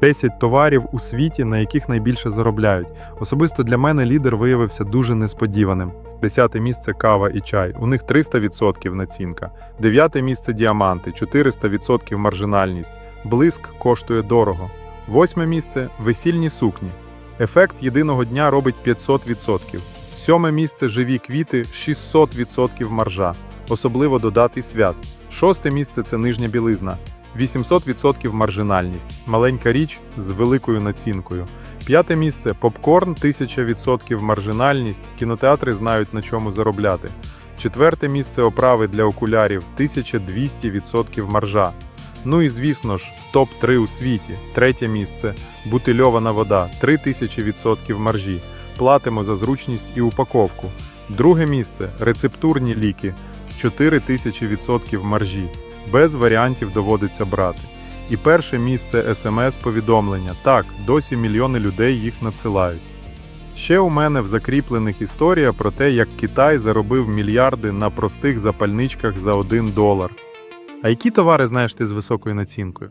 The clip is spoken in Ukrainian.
10 товарів у світі, на яких найбільше заробляють. Особисто для мене лідер виявився дуже несподіваним. Десяте місце кава і чай. У них 300% націнка. Дев'яте місце діаманти, 400% маржинальність. Блиск коштує дорого. Восьме місце весільні сукні. Ефект єдиного дня робить 500%. Сьоме місце живі квіти, 600% маржа, особливо до дати свят. Шосте місце це нижня білизна. 800% маржинальність, маленька річ з великою націнкою. П'яте місце попкорн, 1000% маржинальність. Кінотеатри знають на чому заробляти. Четверте місце оправи для окулярів 1200% маржа. Ну і звісно ж, топ-3 у світі. Третє місце бутильована вода 3000% маржі. Платимо за зручність і упаковку. Друге місце рецептурні ліки 4000% маржі. Без варіантів доводиться брати. І перше місце смс-повідомлення. Так, досі мільйони людей їх надсилають. Ще у мене в закріплених історія про те, як Китай заробив мільярди на простих запальничках за 1 долар. А які товари знаєш ти з високою націнкою?